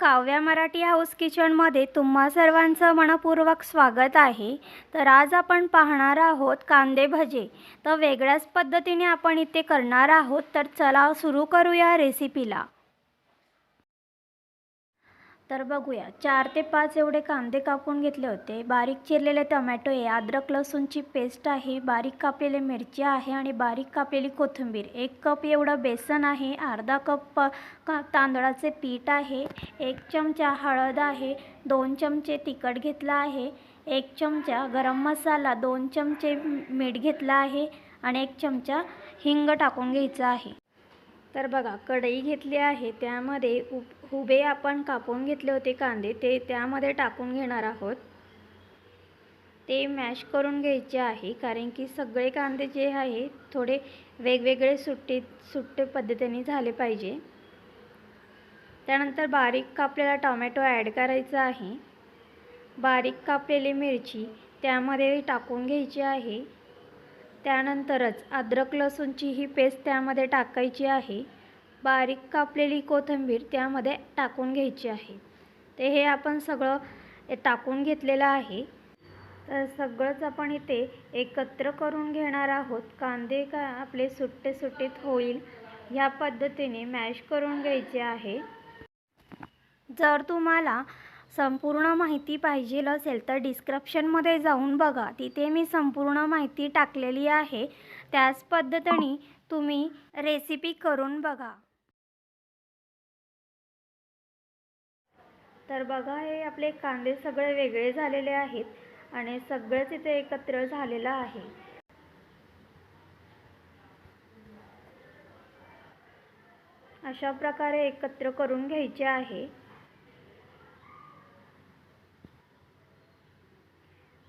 Kavya Marathi house किचनमध्ये तुम्हा सर्वांचं मनपूर्वक स्वागत आहे. तर आज आपण पाहणार आहोत कांदे भजे. तर वेगळ्याच पद्धतीने आपण इथे करणार आहोत. तर चला सुरू करूया रेसिपीला. तर बघूया. चार ते पाच एवढे कांदे कापून घेतले होते. बारीक चिरलेले टमॅटो आहे अद्रक लसूणची पेस्ट आहे बारीक कापलेले मिरची आहे आणि बारीक कापलेली कोथिंबीर. एक कप एवढं बेसन आहे अर्धा कप का तांदळाचे पीठ आहे एक चमचा हळद आहे दोन चमचे तिखट घेतला आहे एक चमचा गरम मसाला दोन चमचे मीठ घेतला आहे आणि एक चमचा हिंग टाकून घ्यायचा आहे. तर बघा कढई घेतली आहे त्यामध्ये उप उभे आपण कापून घेतले होते कांदे ते त्यामध्ये टाकून घेणार आहोत. ते मॅश करून घ्यायचे आहे कारण की सगळे कांदे जे आहे थोडे वेगवेगळे सुट्टे सुट्टे पद्धतीने झाले पाहिजे. त्यानंतर बारीक कापलेला टोमॅटो ॲड करायचा आहे. बारीक कापलेली मिरची त्यामध्ये टाकून घ्यायची आहे. त्यानंतरच अद्रक लसूणची ही पेस्ट त्यामध्ये टाकायची आहे. बारीक कापलेली कोथिंबीर त्यामध्ये टाकून घ्यायची आहे. ते हे आपण सगळं टाकून घेतलेलं आहे. तर सगळंच आपण इथे एकत्र करून घेणार आहोत. कांदे का आपले सुट्टे सुट्टीत होईल ह्या पद्धतीने मॅश करून घ्यायचे आहे. जर तुम्हाला संपूर्ण माहिती पाहिजे असेल तर डिस्क्रिप्शनमध्ये जाऊन बघा. तिथे मी संपूर्ण माहिती टाकलेली आहे. त्याच पद्धतीने तुम्ही रेसिपी करून बघा. तर बघा हे आपले कांदे सगळे वेगळे झालेले आहेत आणि सगळंच इथे एकत्र झालेलं आहे. अशा प्रकारे एकत्र करून घ्यायचे आहे.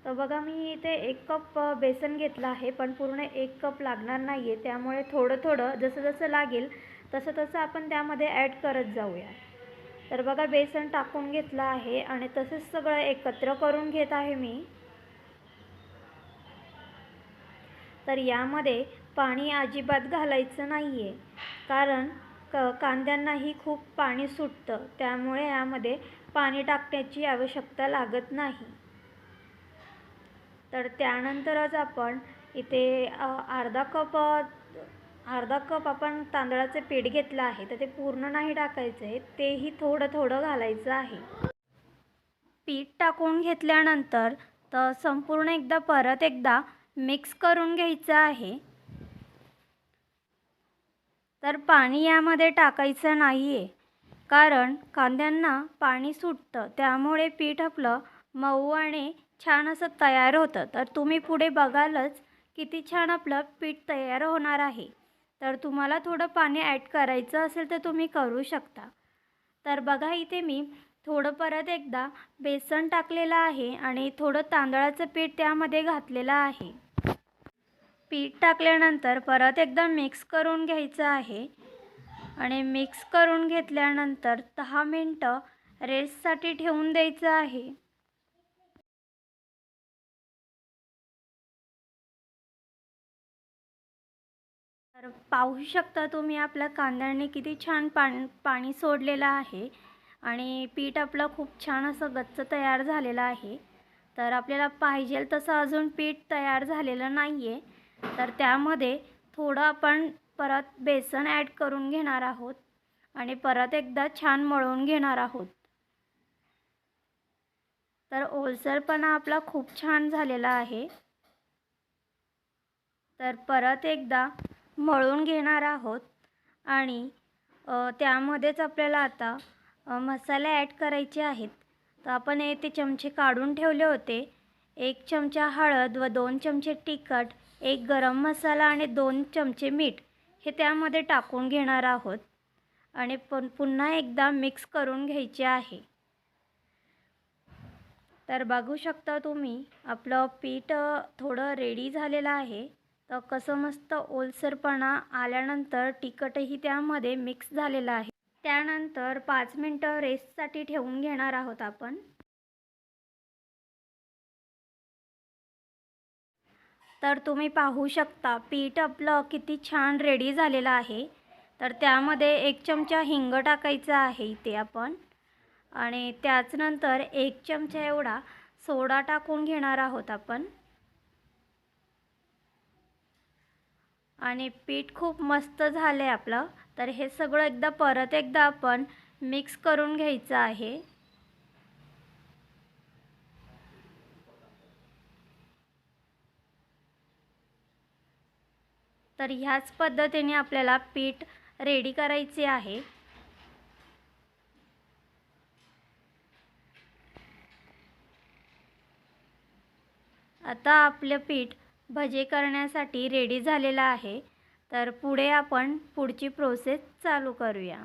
तर बघा मी इथे एक कप बेसन घेतलं आहे पण पूर्ण एक कप लागणार नाही आहे त्यामुळे थोडं थोडं जसं जसं लागेल तसं तसं आपण त्यामध्ये ॲड करत जाऊया. तर बघा बेसन टाकून घेतलं आहे आणि तसेच सगळं एकत्र करून घेत आहे मी. तर यामध्ये पाणी अजिबात घालायचं नाही आहे कारण क कांद्यांनाही खूप पाणी सुटतं. त्यामुळे यामध्ये पाणी टाकण्याची आवश्यकता लागत नाही. तर त्यानंतरच आपण इथे अर्धा कप अर्धा कप आपण तांदळाचे पीठ घेतलं आहे तर ते पूर्ण नाही टाकायचं आहे तेही थोडं थोडं घालायचं आहे. पीठ टाकून घेतल्यानंतर तर संपूर्ण एकदा परत एकदा मिक्स करून घ्यायचं आहे. तर पाणी यामध्ये टाकायचं नाही आहे कारण कांद्यांना पाणी सुटतं त्यामुळे पीठ आपलं मऊ आणि छान असं तयार होतं. तर तुम्ही पुढे बघालच किती छान आपलं पीठ तयार होणार आहे. तर तुम्हाला थोडं पाणी ॲड करायचं असेल तर तुम्ही करू शकता. तर बघा इथे मी थोडं परत एकदा बेसन टाकलेलं आहे आणि थोडं तांदळाचं पीठ त्यामध्ये घातलेलं आहे. पीठ टाकल्यानंतर परत एकदा मिक्स करून घ्यायचं आहे. आणि मिक्स करून घेतल्यानंतर दहा मिनटं रेस्टसाठी ठेवून द्यायचं आहे. तर पाहू शकता तुम्ही आपल्या कांद्याने किती छान पाणी पाणी सोडलेलं आहे. आणि पीठ आपलं खूप छान असं गच्च तयार झालेलं आहे. तर आपल्याला पाहिजे तसं अजून पीठ तयार झालेलं नाही आहे तर त्यामध्ये थोडं आपण परत बेसन ॲड करून घेणार आहोत. आणि परत एकदा छान मळून घेणार आहोत. तर ओलसरपणा आपला खूप छान झालेला आहे. तर परत एकदा मळून घेणार आहोत. आणि त्यामध्येच आपल्याला आता मसाले ॲड करायचे आहेत. तर आपण येथे ते चमचे काढून ठेवले होते. एक चमचा हळद व दोन चमचे तिखट एक गरम मसाला आणि दोन चमचे मीठ हे त्यामध्ये टाकून घेणार आहोत. आणि पण पुन्हा एकदा मिक्स करून घ्यायचे आहे. तर बघू शकता तुम्ही आपलं पीठ थोडं रेडी झालेलं आहे. तर कसं मस्त ओलसरपणा आल्यानंतर तिखटही त्यामध्ये मिक्स झालेलं आहे. त्यानंतर पाच मिनटं रेस्टसाठी ठेवून घेणार आहोत आपण. तर तुम्ही पाहू शकता पीठ आपलं किती छान रेडी झालेलं आहे. तर त्यामध्ये एक चमचा हिंग टाकायचा आहे इथे आपण. आणि त्याचनंतर एक चमचा एवढा सोडा टाकून घेणार आहोत आपण. आणि पीठ खूप मस्त झालं आहे आपलं. तर हे सगळं एकदा परत एकदा आपण मिक्स करून घ्यायचं आहे. तर ह्याच पद्धतीने आपल्याला पीठ रेडी करायचे आहे. आता आपलं पीठ भजे करण्यासाठी रेडी झालेला आहे. तर पुढे आपण पुढची प्रोसेस चालू करूया.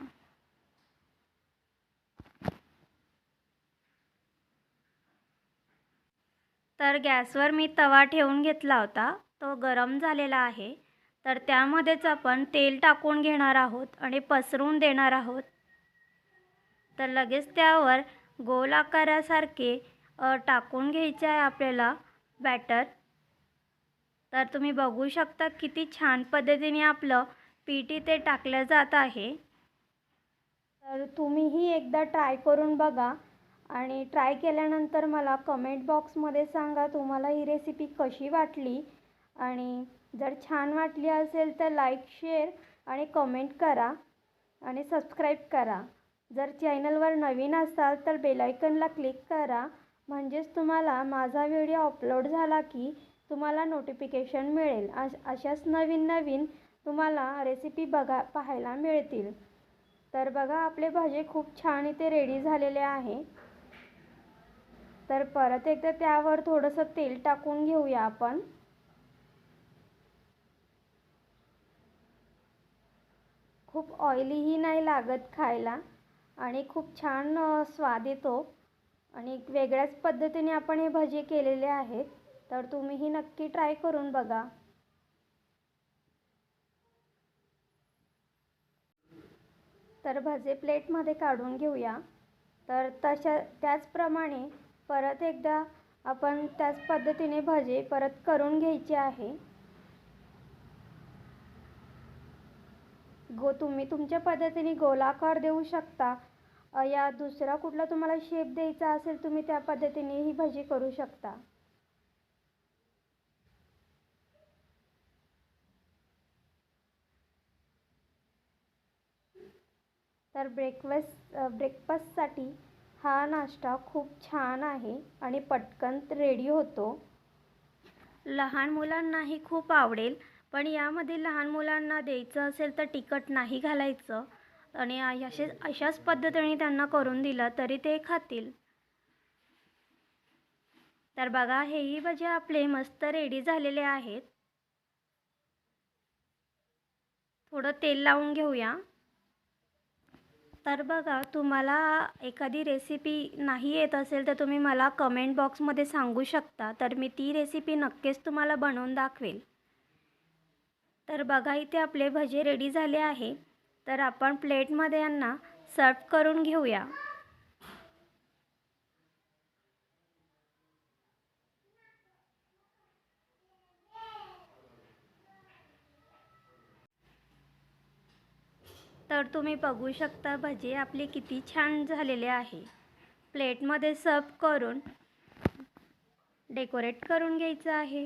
तर गॅसवर मी तवा ठेवून घेतला होता. तो गरम झालेला आहे. तर त्यामध्येच आपण तेल टाकून घेणार आहोत आणि पसरून देणार आहोत. तर लगेच त्यावर गोल आकारासारखे टाकून घ्यायचे आहे आपल्याला बॅटर तर तुम्ही बघू शकता किती छान पद्धतीने आपलं पीठ इथे टाकलं जात आहे. तर तुम्हीही एकदा ट्राय करून बघा आणि ट्राय केल्यानंतर मला कमेंट बॉक्समध्ये सांगा तुम्हाला ही रेसिपी कशी वाटली. आणि जर छान वाटली असेल तर लाईक शेअर आणि कमेंट करा आणि सबस्क्राईब करा. जर चॅनलवर नवीन असाल तर बेलायकनला क्लिक करा. म्हणजेच तुम्हाला माझा व्हिडिओ अपलोड झाला की तुम्हाला नोटिफिकेशन मिळेल. अश अशाच नवीन नवीन तुम्हाला रेसिपी बघा पाहायला मिळतील. तर बघा आपले भजे खूप छान इथे रेडी झालेले आहे. तर परत एकदा त्यावर थोडंसं तेल टाकून घेऊया आपण. खूप ऑइलीही नाही लागत खायला आणि खूप छान स्वाद येतो. आणि एक वेगळ्याच पद्धतीने आपण हे भजे केलेले आहेत. तर तुम्हीही नक्की ट्राय करून बघा. तर भजे प्लेटमध्ये काढून घेऊया. तर तशा त्याचप्रमाणे परत एकदा आपण त्याच पद्धतीने भजे परत करून घ्यायचे आहे. गो तुम्ही तुमच्या पद्धतीने गोलाकार देऊ शकता. या दुसरा कुठला तुम्हाला शेप द्यायचा असेल तुम्ही त्या पद्धतीने ही भजी करू शकता. तर ब्रेकफास्ट ब्रेकफास्टसाठी हा नाश्ता खूप छान आहे आणि पटकन रेडी होतो. लहान मुलांनाही खूप आवडेल पण यामध्ये लहान मुलांना द्यायचं असेल तर तिखट नाही घालायचं आणि असे अशाच पद्धतीने त्यांना करून दिलं तरी ते खातील. तर बघा हेही भजे आपले मस्त रेडी झालेले आहेत. थोडं तेल लावून घेऊया. तर बघा तुम्हाला एखादी रेसिपी नाही येत असेल तर तुम्ही मला कमेंट बॉक्समध्ये सांगू शकता. तर मी ती रेसिपी नक्कीच तुम्हाला बनवून दाखवेल. तर बघा इथे आपले भजे रेडी झाले आहे. तर आपण प्लेटमध्ये यांना सर्व करून घेऊया. तर तुम्ही बघू शकता भजे आपले किती छान झालेले आहे. प्लेटमध्ये सर्व करून डेकोरेट करून घ्यायचं आहे.